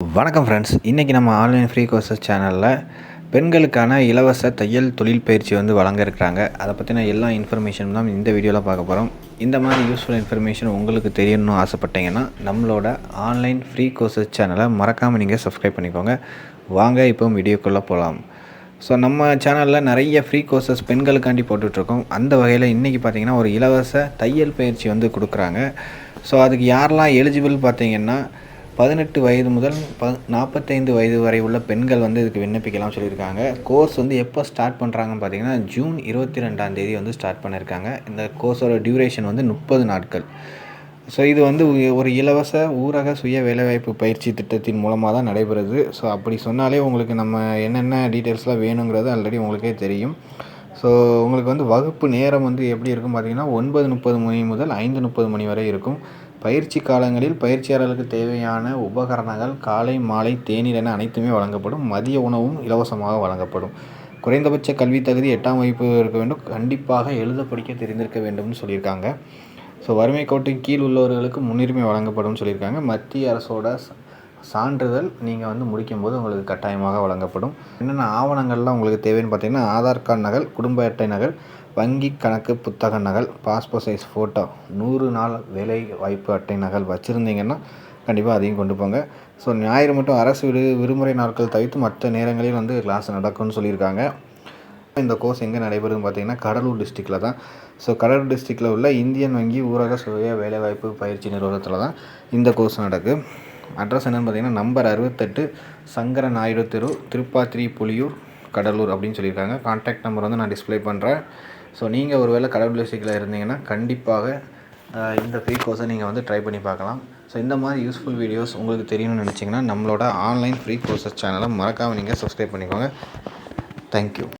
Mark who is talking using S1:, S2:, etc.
S1: வணக்கம் ஃப்ரெண்ட்ஸ் இன்றைக்கி நம்ம ஆன்லைன் ஃப்ரீ கோர்சஸ் சேனலில் பெண்களுக்கான இலவச தையல் தொழில் பயிற்சி வந்து வழங்க இருக்கிறாங்க. அதை பற்றின எல்லா இன்ஃபர்மேஷனும் தான் இந்த வீடியோவில் பார்க்க போகிறோம் இந்த மாதிரி யூஸ்ஃபுல் இன்ஃபர்மேஷன் உங்களுக்கு தெரியணும்னு ஆசைப்பட்டீங்கன்னா நம்மளோட ஆன்லைன் ஃப்ரீ கோர்சஸ் சேனலை மறக்காமல் நீங்கள் சப்ஸ்கிரைப் பண்ணிக்கோங்க. வாங்க இப்போ வீடியோக்குள்ளே போகலாம் ஸோ நம்ம சேனலில் நிறைய ஃப்ரீ கோர்சஸ் பெண்களுக்காண்டி போட்டுட்ருக்கோம். அந்த வகையில் இன்றைக்கி பார்த்திங்கன்னா ஒரு இலவச தையல் பயிற்சி வந்து கொடுக்குறாங்க. ஸோ அதுக்கு யாரெல்லாம் எலிஜிபிள் பார்த்தீங்கன்னா பதினெட்டு வயது முதல் ப நாற்பத்தைந்து வயது வரை உள்ள பெண்கள் வந்து இதுக்கு விண்ணப்பிக்கலாம் சொல்லியிருக்காங்க. கோர்ஸ் வந்து எப்போ ஸ்டார்ட் பண்ணுறாங்கன்னு பார்த்தீங்கன்னா ஜூன் இருபத்தி ரெண்டாம் தேதி வந்து ஸ்டார்ட் பண்ணியிருக்காங்க. இந்த கோர்ஸோட டியூரேஷன் வந்து முப்பது நாட்கள். ஸோ இது வந்து ஒரு இலவச ஊரக சுய வேலைவாய்ப்பு பயிற்சி திட்டத்தின் மூலமாக தான் நடைபெறுது. ஸோ அப்படி சொன்னாலே உங்களுக்கு நம்ம என்னென்ன டீட்டெயில்ஸ்லாம் வேணுங்கிறது ஆல்ரெடி உங்களுக்கே தெரியும். ஸோ உங்களுக்கு வந்து வகுப்பு நேரம் வந்து எப்படி இருக்கும் பார்த்தீங்கன்னா ஒன்பது முப்பது மணி முதல் ஐந்து முப்பது மணி வரை இருக்கும். பயிற்சி காலங்களில் பயிற்சியாளர்களுக்கு தேவையான உபகரணங்கள் காலை மாலை தேநீர் என அனைத்துமே வழங்கப்படும். மதிய உணவும் இலவசமாக வழங்கப்படும். குறைந்தபட்ச கல்வி தகுதி எட்டாம் வகுப்பு இருக்க வேண்டும். கண்டிப்பாக எழுத படிக்க தெரிந்திருக்க வேண்டும்னு சொல்லியிருக்காங்க. ஸோ வறுமை கோட்டின் கீழ் உள்ளவர்களுக்கு முன்னுரிமை வழங்கப்படும்னு சொல்லியிருக்காங்க. மத்திய அரசோட சான்றிதழ் நீங்கள் வந்து முடிக்கும்போது உங்களுக்கு கட்டாயமாக வழங்கப்படும். என்னென்ன ஆவணங்கள்லாம் உங்களுக்கு தேவைன்னு பார்த்தீங்கன்னா ஆதார் கார்டு நகல் குடும்ப அட்டை நகல் வங்கி கணக்கு புத்தக நகல் பாஸ்போர்ட் சைஸ் ஃபோட்டோ நூறு நாள் வேலை வாய்ப்பு அட்டை நகல் வச்சுருந்தீங்கன்னா கண்டிப்பாக அதையும் கொண்டு போங்க. ஸோ ஞாயிறு மட்டும் அரசு விடு விடுமுறை நாட்கள் தவிர்த்து மற்ற நேரங்களில் வந்து கிளாஸ் நடக்கும்னு சொல்லியிருக்காங்க. இந்த கோர்ஸ் எங்கே நடைபெறும் பார்த்தீங்கன்னா கடலூர் டிஸ்ட்ரிக்டில் தான். ஸோ கடலூர் டிஸ்ட்ரிக்டில் உள்ள இந்தியன் வங்கி ஊரக சுய வேலைவாய்ப்பு பயிற்சி நிறுவனத்தில் தான் இந்த கோர்ஸ் நடக்கு. அட்ரஸ் என்னென்னு பார்த்தீங்கன்னா நம்பர் அறுபத்தெட்டு சங்கர நாயுடு தெரு திருப்பாத்திரி புலியூர் கடலூர் அப்படின்னு சொல்லியிருக்காங்க. கான்டாக்ட் நம்பர் வந்து நான் டிஸ்ப்ளே பண்ணுறேன் ஸோ நீங்கள் ஒருவேளை கடவுள் விஷயத்தில் இருந்தீங்கன்னா கண்டிப்பாக இந்த ஃப்ரீ கோர்ஸை நீங்கள் வந்து ட்ரை பண்ணி பார்க்கலாம். ஸோ இந்த மாதிரி யூஸ்ஃபுல் வீடியோஸ் உங்களுக்கு தெரியணும்னு நினச்சிங்கன்னா நம்மளோட ஆன்லைன் ஃப்ரீ கோர்சஸ் சேனலை மறக்காமல் நீங்கள் சப்ஸ்கிரைப் பண்ணிக்கோங்க. தேங்க்யூ